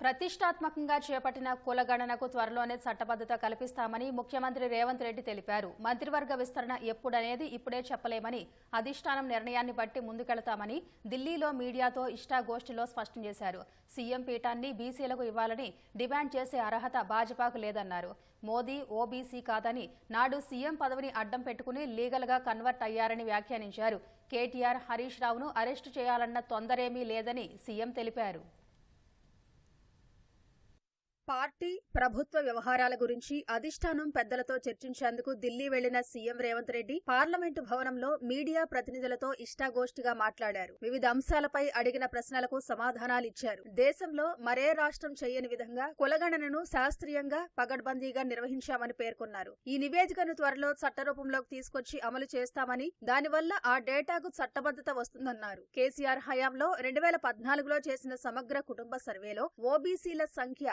ప్రతిష్టాత్మకంగా చేపట్టిన కులగణనకు త్వరలోనే చట్టబద్ధత కల్పిస్తామని ముఖ్యమంత్రి రేవంత్ రెడ్డి తెలిపారు. మంత్రివర్గ విస్తరణ ఎప్పుడనేది ఇప్పుడే చెప్పలేమని అధిష్టానం నిర్ణయాన్ని బట్టి ముందుకెళతామని ఢిల్లీలో మీడియాతో ఇష్టాగోష్ఠిలో స్పష్టం చేశారు. సీఎం పీఠాన్ని బీసీలకు ఇవ్వాలని డిమాండ్ చేసే అర్హత భాజపాకు లేదన్నారు. మోదీ ఓబీసీ కాదని నాడు సీఎం పదవిని అడ్డం పెట్టుకుని లీగల్గా కన్వర్ట్ అయ్యారని వ్యాఖ్యానించారు. కేటీఆర్ హరీష్ రావును అరెస్టు చేయాలన్న తొందరేమీ లేదని సీఎం తెలిపారు. పార్టీ ప్రభుత్వ వ్యవహారాల గురించి అధిష్టానం పెద్దలతో చర్చించేందుకు ఢిల్లీ వెళ్ళిన సీఎం రేవంత్ రెడ్డి పార్లమెంటు భవనంలో మీడియా ప్రతినిధులతో ఇష్టాగోష్ఠిగా మాట్లాడారు. వివిధ అంశాలపై అడిగిన ప్రశ్నలకు సమాధానాలిచ్చారు. దేశంలో మరే రాష్ట్రం చేయని విధంగా కులగణనను శాస్త్రీయంగా పగడ్బందీగా నిర్వహించామని పేర్కొన్నారు. ఈ నివేదికను త్వరలో చట్టరూపంలోకి తీసుకొచ్చి అమలు చేస్తామని దానివల్ల ఆ డేటాకు చట్టబద్ధత వస్తుందన్నారు. కేసీఆర్ హయాంలో రెండు వేల పద్నాలుగులో చేసిన సమగ్ర కుటుంబ సర్వేలో ఓబీసీల సంఖ్య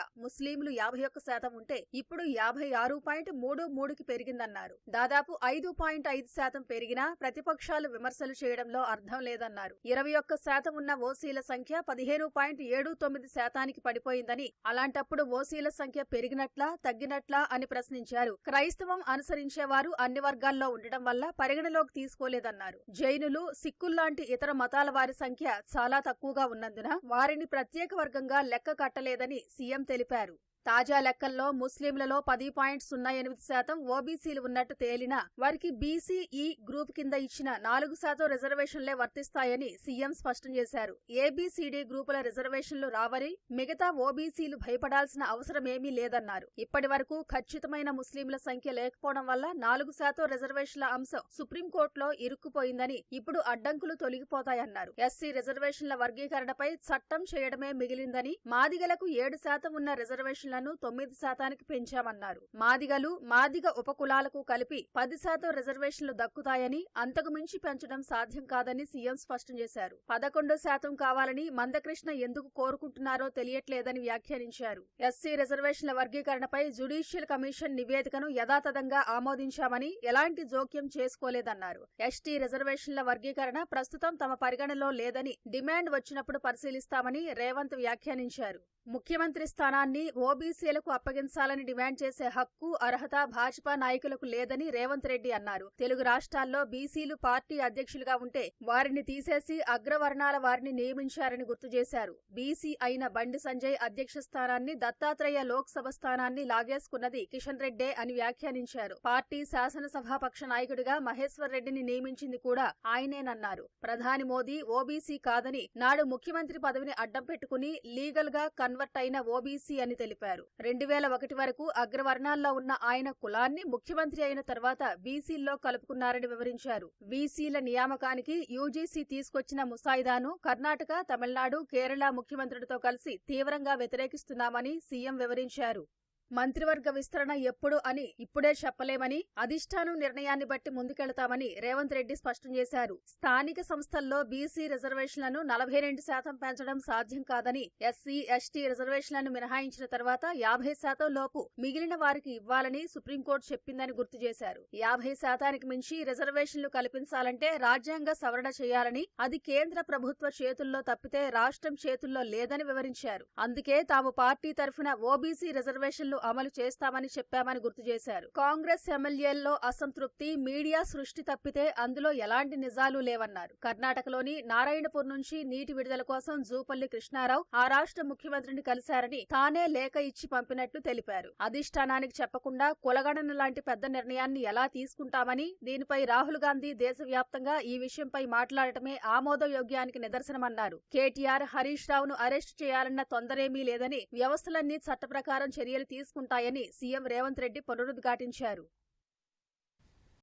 ముస్లింలు యాభై ఒక్క శాతం ఉంటే ఇప్పుడు యాభై ఆరు పాయింట్ మూడు మూడుకి పెరిగిందన్నారు. దాదాపు ఐదు పాయింట్ ఐదు శాతం పెరిగినా ప్రతిపక్షాలు విమర్శలు చేయడంలో అర్థం లేదన్నారు. ఇరవై ఒక్క శాతం ఉన్న ఓసీల సంఖ్య పదిహేను పాయింట్ ఏడు తొమ్మిది శాతానికి పడిపోయిందని అలాంటప్పుడు ఓసీల సంఖ్య పెరిగినట్లా తగ్గినట్లా అని ప్రశ్నించారు. క్రైస్తవం అనుసరించేవారు అన్ని వర్గాల్లో ఉండటం వల్ల పరిగణలోకి తీసుకోలేదన్నారు. జైనులు సిక్కుల్లాంటి ఇతర మతాల వారి సంఖ్య చాలా తక్కువగా ఉన్నందున వారిని ప్రత్యేక వర్గంగా లెక్క కట్టలేదని సీఎం తెలిపారు. తాజా లెక్కల్లో ముస్లింలలో పది పాయింట్ సున్నా ఎనిమిది శాతం ఓబీసీలు ఉన్నట్టు తేలిన వారికి బీసీఈ గ్రూప్ కింద ఇచ్చిన నాలుగు శాతం రిజర్వేషన్లే వర్తిస్తాయని సీఎం స్పష్టం చేశారు. ఏబీసీడీ గ్రూపుల రిజర్వేషన్లు రావని మిగతా ఓబీసీలు భయపడాల్సిన అవసరమేమీ లేదన్నారు. ఇప్పటి వరకు ఖచ్చితమైన ముస్లింల సంఖ్య లేకపోవడం వల్ల నాలుగు శాతం రిజర్వేషన్ల అంశం సుప్రీంకోర్టులో ఇరుక్కుపోయిందని ఇప్పుడు అడ్డంకులు తొలగిపోతాయన్నారు. ఎస్సీ రిజర్వేషన్ల వర్గీకరణపై చట్టం చేయడమే మిగిలిందని మాదిగలకు ఏడు శాతం ఉన్న రిజర్వేషన్ రిజర్వేషన్లను తొమ్మిది శాతానికి పెంచామన్నారు. మాదిగలు మాదిగ ఉపకులాలకు కలిపి పది శాతం రిజర్వేషన్లు దక్కుతాయని అంతకు మించి పెంచడం సాధ్యం కాదని సీఎం స్పష్టం చేశారు. పదకొండు శాతం కావాలని మందకృష్ణ ఎందుకు కోరుకుంటున్నారో తెలియట్లేదని వ్యాఖ్యానించారు. ఎస్సీ రిజర్వేషన్ల వర్గీకరణపై జ్యుడిషియల్ కమిషన్ నివేదికను యథాతథంగా ఆమోదించామని ఎలాంటి జోక్యం చేసుకోలేదన్నారు. ఎస్టీ రిజర్వేషన్ల వర్గీకరణ ప్రస్తుతం తమ పరిగణలో లేదని డిమాండ్ వచ్చినప్పుడు పరిశీలిస్తామని రేవంత్ వ్యాఖ్యానించారు. ముఖ్యమంత్రి స్థానాన్ని ఓబీసీలకు అప్పగించాలని డిమాండ్ చేసే హక్కు అర్హత భాజపా నాయకులకు లేదని రేవంత్ రెడ్డి అన్నారు. తెలుగు రాష్ట్రాల్లో బీసీలు పార్టీ అధ్యక్షులుగా ఉంటే వారిని తీసేసి అగ్రవర్ణాల వారిని నియమించారని గుర్తు చేశారు. బీసీ అయిన బండి సంజయ్ అధ్యక్ష స్థానాన్ని దత్తాత్రేయ లోక్సభ స్థానాన్ని లాగేసుకున్నది కిషన్ రెడ్డే అని వ్యాఖ్యానించారు. పార్టీ శాసనసభాపక్ష నాయకుడిగా మహేశ్వర్ రెడ్డిని నియమించింది కూడా ఆయనేనన్నారు. ప్రధాని మోదీ ఓబీసీ కాదని నాడు ముఖ్యమంత్రి పదవిని అడ్డం పెట్టుకుని లీగల్గా కన్వర్ట్ అయిన ఓబీసీ అని తెలిపారు. రెండు వేల ఒకటి వరకు అగ్రవర్ణాల్లో ఉన్న ఆయన కులాన్ని ముఖ్యమంత్రి అయిన తర్వాత బీసీల్లో కలుపుకున్నారని వివరించారు. బీసీల నియామకానికి యూజీసీ తీసుకొచ్చిన ముసాయిదాను కర్ణాటక తమిళనాడు కేరళ ముఖ్యమంత్రులతో కలిసి తీవ్రంగా వ్యతిరేకిస్తున్నామని సీఎం వివరించారు. మంత్రివర్గ విస్తరణ ఎప్పుడు అని ఇప్పుడే చెప్పలేమని అధిష్టానం నిర్ణయాన్ని బట్టి ముందుకెళతామని రేవంత్ రెడ్డి స్పష్టం చేశారు. స్థానిక సంస్థల్లో బీసీ రిజర్వేషన్లను నలభై రెండు శాతం పెంచడం సాధ్యం కాదని ఎస్సీ ఎస్టీ రిజర్వేషన్లను మినహాయించిన తర్వాత యాభై శాతం లోపు మిగిలిన వారికి ఇవ్వాలని సుప్రీంకోర్టు చెప్పిందని గుర్తు చేశారు. యాభై శాతానికి మించి రిజర్వేషన్లు కల్పించాలంటే రాజ్యాంగ సవరణ చేయాలని అది కేంద్ర ప్రభుత్వ చేతుల్లో తప్పితే రాష్ట్రం చేతుల్లో లేదని వివరించారు. అందుకే తాము పార్టీ తరఫున ఓబీసీ రిజర్వేషన్లు అమలు చేస్తామని చెప్పామని గుర్తు చేశారు. కాంగ్రెస్ ఎమ్మెల్యేల్లో అసంతృప్తి మీడియా సృష్టి తప్పితే అందులో ఎలాంటి నిజాలు లేవన్నారు. కర్ణాటకలోని నారాయణపూర్ నుంచి నీటి విడుదల కోసం జూపల్లి కృష్ణారావు ఆ రాష్ట్ర ముఖ్యమంత్రిని కలిశారని తానే లేఖ ఇచ్చి పంపినట్లు తెలిపారు. అధిష్టానానికి చెప్పకుండా కులగణన లాంటి పెద్ద నిర్ణయాన్ని ఎలా తీసుకుంటామని దీనిపై రాహుల్ గాంధీ దేశవ్యాప్తంగా ఈ విషయంపై మాట్లాడటమే ఆమోదయోగ్యానికి నిదర్శనమన్నారు. కేటీఆర్ హరీష్ రావును అరెస్టు చేయాలన్న తొందరేమీ లేదని వ్యవస్థలన్నీ చట్ట ప్రకారం చర్యలు తీసుకుంటాయని సీఎం రేవంత్ రెడ్డి పునరుద్ఘాటించారు.